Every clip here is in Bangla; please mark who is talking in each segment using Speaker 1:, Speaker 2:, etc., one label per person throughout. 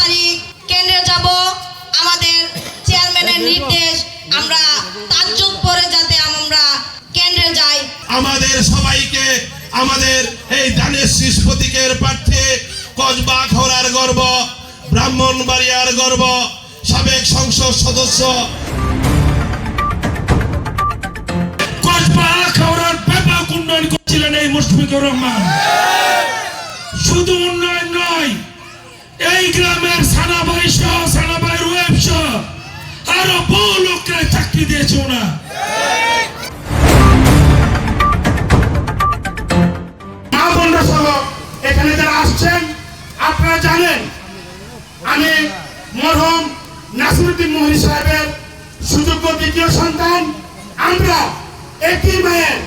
Speaker 1: তারিখ কেন্দ্রে যাব। আমাদের চেয়ারম্যানের নির্দেশ আমরা তাজ্জুদ পরে যাতে আমরা কেন্দ্রে যাই। আমাদের সবাইকে আমাদের এই দানের শীষ প্রতীকের প্রার্থী কসবা খোরার গর্ব ব্রাহ্মণবাড়িয়ার গর্ব সাবেক সংসদ সদস্য।
Speaker 2: কসবা খোরার ব্যাপক উন্নয়ন করছিলেন এই মুশফিকুর রহমান। শুধু উন্নয়ন নয় এই গ্রামের সহ সহ, আরও বহু লোককে চাকরি দিয়েছে ওনা এখানে যারা আসছেন, আপনারা জানেন, আমি মরহম নাসিরুদ্দিন মোহনী সাহেবের সুযোগ্য দ্বিতীয় সন্তান। আমরা একই মায়ের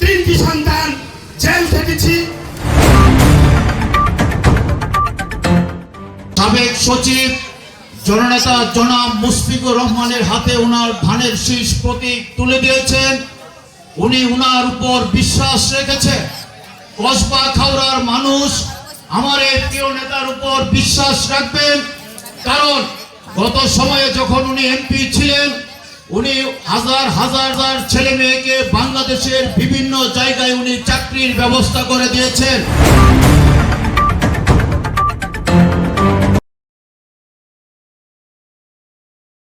Speaker 2: তিনটি সন্তান জেল খেটেছি
Speaker 3: সাবেক সচিব জননেতা জনাব মুশফিকুর রহমানের হাতে উনার ধানের শীষ প্রতীক তুলে দিয়েছেন। উনি উনার উপর বিশ্বাস রেখেছে কসবা খাওড়ার মানুষ আমার এই প্রিয় নেতার উপর বিশ্বাস রাখবেন। কারণ গত সময়ে যখন উনি এমপি ছিলেন, উনি হাজার হাজার হাজার ছেলে মেয়েকে বাংলাদেশের বিভিন্ন জায়গায় উনি চাকরির ব্যবস্থা করে দিয়েছেন।